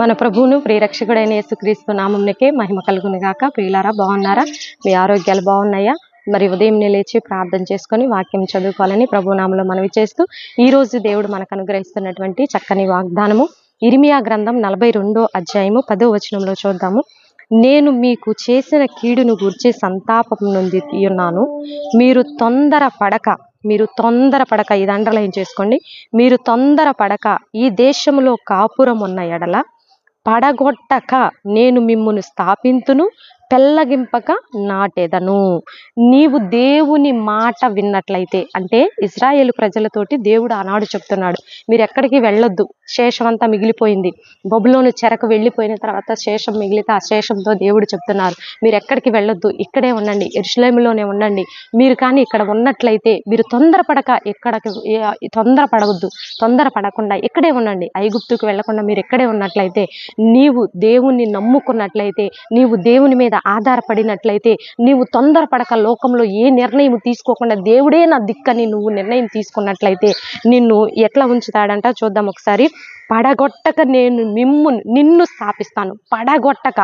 మన ప్రభువును ప్రియరక్షకుడైన యేసుక్రీస్తు నామంకే మహిమ కలుగును గాక. ప్రియులారా బాగున్నారా? మీ ఆరోగ్యాలు బాగున్నాయా? మరి ఉదయం లేచి ప్రార్థన చేసుకొని వాక్యం చదువుకోవాలని ప్రభునామంలో మనవి చేస్తూ ఈ రోజు దేవుడు మనకు అనుగ్రహిస్తున్నటువంటి చక్కని వాగ్దానము. ఇరిమియా గ్రంథం నలభై రెండో అధ్యాయము పదో వచనంలో చూద్దాము. నేను మీకు చేసిన కీడును గురించి సంతాపం నుండి ఉన్నాను మీరు తొందర పడక మీరు తొందర పడక ఇది అండర్లైన్ చేసుకోండి? మీరు తొందర పడక ఈ దేశంలో కాపురం ఉన్న ఎడల పడగొట్టక నేను మిమ్మును స్థాపింతును. పెళ్ళగింపక నాటెదను. నీవు దేవుని మాట విన్నట్లయితే అంటే ఇజ్రాయేల్ ప్రజలతోటి దేవుడు ఆనాడు చెప్తున్నాడు మీరు ఎక్కడికి వెళ్ళొద్దు శేషం అంతా మిగిలిపోయింది. బొబులోని చెరకు వెళ్ళిపోయిన తర్వాత శేషం మిగిలితే ఆ శేషంతో దేవుడు చెప్తున్నారు మీరు ఎక్కడికి వెళ్ళొద్దు ఇక్కడే ఉండండి ఎరుసలేములోనే ఉండండి. మీరు కానీ ఇక్కడ ఉన్నట్లయితే మీరు తొందరపడక ఎక్కడికి తొందరపడవద్దు తొందర పడకుండా ఇక్కడే ఉండండి. ఐగుప్తుకు వెళ్ళకుండా మీరు ఇక్కడే ఉన్నట్లయితే నీవు దేవుణ్ణి నమ్ముకున్నట్లయితే నీవు దేవుని మీద ఆధారపడినట్లయితే నీవు తొందరపడక లోకంలో ఏ నిర్ణయం తీసుకోకుండా దేవుడే నా దిక్కని నువ్వు నిర్ణయం తీసుకున్నట్లయితే నిన్ను ఎట్లా ఉంచుతాడంట చూద్దాం ఒకసారి. పడగొట్టక నేను మిమ్ము నిన్ను స్థాపిస్తాను. పడగొట్టక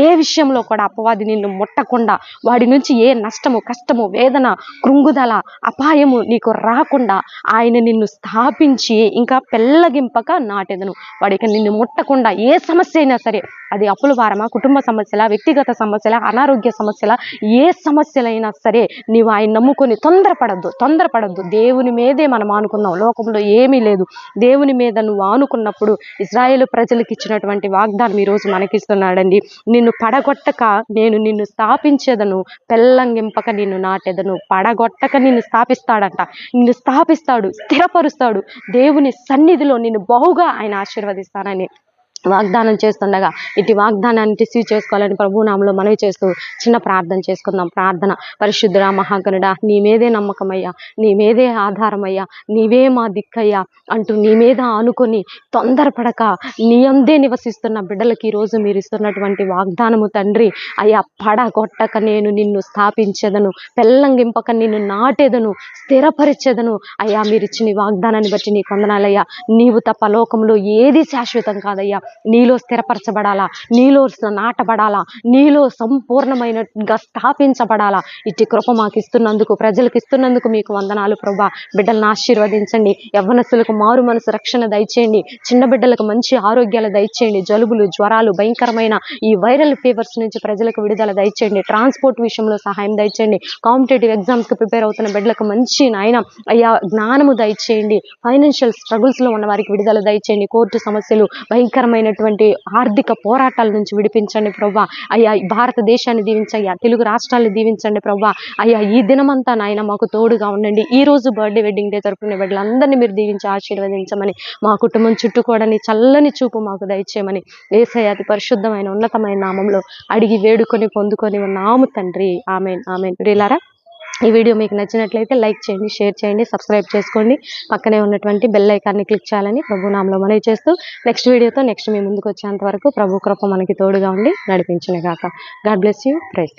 ఏ విషయంలో కూడా అపవాది నిన్ను ముట్టకుండా వాడి నుంచి ఏ నష్టము కష్టము వేదన కృంగుదల అపాయము నీకు రాకుండా ఆయన నిన్ను స్థాపించి ఇంకా పెళ్ళగింపక నాటెదను. వాడికి నిన్ను ముట్టకుండా ఏ సమస్య అయినా సరే అది అప్పుల భారమా కుటుంబ సమస్యల వ్యక్తిగత సమస్యల అనారోగ్య సమస్యల ఏ సమస్యలైనా సరే నీవు ఆయన నమ్ముకొని తొందరపడద్దు తొందరపడద్దు. దేవుని మీదే మనం ఆనుకుందాం. లోకంలో ఏమీ లేదు. దేవుని మీద నువ్వు ఆనుకున్నప్పుడు ఇజ్రాయేల్ ప్రజలకు ఇచ్చినటువంటి వాగ్దానం ఈరోజు మనకిస్తున్నాడండి. నిన్ను పడగొట్టక నేను నిన్ను స్థాపించేదను పెళ్ళంగింపక నిన్ను నాటెదను. పడగొట్టక నిన్ను స్థాపిస్తాడంట. నిన్ను స్థాపిస్తాడు స్థిరపరుస్తాడు. దేవుని సన్నిధిలో నిన్ను బహుగా ఆయన ఆశీర్వదిస్తానని. వాగ్దానం చేస్తుండగా ఇటు వాగ్దానాన్ని రిసీవ్ చేసుకోవాలని ప్రభునామంలో మనవి చేస్తూ చిన్న ప్రార్థన చేసుకుందాం. ప్రార్థన. పరిశుద్ధుడా మహాగణుడా నీ మీదే నమ్మకమయ్యా. నీ మీదే ఆధారమయ్యా. నీవే మా దిక్కయ్యా అంటూ నీ మీద ఆనుకొని తొందరపడక నీ అందే నివసిస్తున్న బిడ్డలకి ఈరోజు మీరు ఇస్తున్నటువంటి వాగ్దానము తండ్రి. అయ్యా పడగొట్టక నేను నిన్ను స్థాపించదను. పెళ్ళంగింపక నిన్ను నాటేదను. స్థిరపరిచెదను. అయ్యా మీరు ఇచ్చిన వాగ్దానాన్ని బట్టి నీ కొందనాలయ్యా. నీవు తప్ప లోకంలో ఏది శాశ్వతం కాదయ్యా. నీలో స్థిరపరచబడాలా? నీలో నాటబడాలా? నీలో సంపూర్ణమైనగా స్థాపించబడాలా? ఇట్టి కృప మాకు ఇస్తున్నందుకు ప్రజలకు ఇస్తున్నందుకు మీకు వందనాలు ప్రభా. బిడ్డలను ఆశీర్వదించండి. యవ్వనస్తులకు మారు మనసు రక్షణ దయచేయండి. చిన్న బిడ్డలకు మంచి ఆరోగ్యాలు దయచేయండి. జలుబులు జ్వరాలు భయంకరమైన ఈ వైరల్ ఫీవర్స్ నుంచి ప్రజలకు విడుదల దయచేయండి. ట్రాన్స్పోర్ట్ విషయంలో సహాయం దయచేయండి. కాంపిటేటివ్ ఎగ్జామ్స్కి ప్రిపేర్ అవుతున్న బిడ్డలకు మంచి నాయన అయ్యా జ్ఞానము దయచేయండి. ఫైనాన్షియల్ స్ట్రగుల్స్లో ఉన్న వారికి విడుదల దయచేయండి. కోర్టు సమస్యలు భయంకరమైన భయంకరమైనటువంటి ఆర్థిక పోరాటాల నుంచి విడిపించండి ప్రభా అయ్యా భారతదేశాన్ని దీవించయ్యా తెలుగు రాష్ట్రాలను దీవించండి ప్రభా అయ్యా ఈ దినమంతా నాయన మాకు తోడుగా ఉండండి. ఈ రోజు బర్త్డే వెడ్డింగ్ డే తరపున బిడ్డలందరినీ మీరు దీవించి ఆశీర్వదించమని మా కుటుంబం చుట్టుకోవడని చల్లని చూపు మాకు దయచేయమని ఏసయ్య అతి పరిశుద్ధమైన ఉన్నతమైన నామంలో అడిగి వేడుకొని పొందుకొని ఉన్నాము తండ్రి. Amen amen. రీలారా ఈ వీడియో మీకు నచ్చినట్లయితే లైక్ చేయండి షేర్ చేయండి సబ్స్క్రైబ్ చేసుకోండి. పక్కనే ఉన్నటువంటి బెల్ ఐకాన్ని క్లిక్ చేయాలని ప్రభు నామలో మనవి చేస్తూ నెక్స్ట్ వీడియోతో నెక్స్ట్ మీ ముందుకు వచ్చేంత వరకు ప్రభు కృప మనకి తోడుగా ఉండి నడిపించిన గాక గాడ్ బ్లెస్ యూ. ప్రైస్